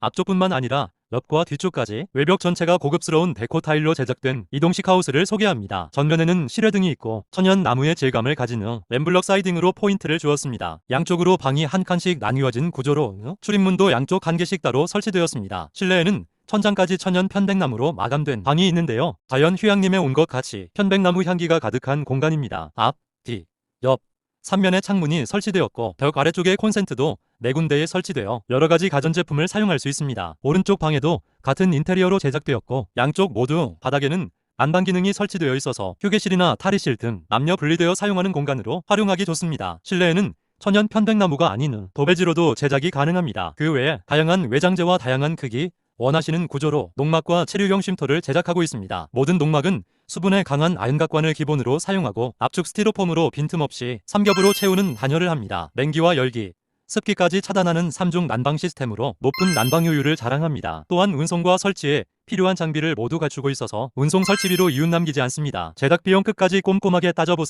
앞쪽뿐만 아니라 옆과 뒤쪽까지 외벽 전체가 고급스러운 데코 타일로 제작된 이동식 하우스를 소개합니다. 전면에는 실외등이 있고 천연 나무의 질감을 가진 후 램블럭 사이딩으로 포인트를 주었습니다. 양쪽으로 방이 한 칸씩 나뉘어진 구조로 출입문도 양쪽 한 개씩 따로 설치되었습니다. 실내에는 천장까지 천연 편백나무로 마감된 방이 있는데요. 자연 휴양림에 온 것 같이 편백나무 향기가 가득한 공간입니다. 앞, 뒤, 옆, 3면에 창문이 설치되었고 벽 아래쪽에 콘센트도 네 군데에 설치되어 여러 가지 가전제품을 사용할 수 있습니다. 오른쪽 방에도 같은 인테리어로 제작되었고 양쪽 모두 바닥에는 안방 기능이 설치되어 있어서 휴게실이나 탈의실 등 남녀 분리되어 사용하는 공간으로 활용하기 좋습니다. 실내에는 천연 편백나무가 아닌 도배지로도 제작이 가능합니다. 그 외에 다양한 외장재와 다양한 크기, 원하시는 구조로 농막과 체류용 쉼터를 제작하고 있습니다. 모든 농막은 수분에 강한 아연각관을 기본으로 사용하고 압축 스티로폼으로 빈틈없이 삼겹으로 채우는 단열을 합니다. 냉기와 열기, 습기까지 차단하는 3중 난방 시스템으로 높은 난방 효율을 자랑합니다. 또한 운송과 설치에 필요한 장비를 모두 갖추고 있어서 운송 설치비로 이윤 남기지 않습니다. 제작 비용 끝까지 꼼꼼하게 따져보세요.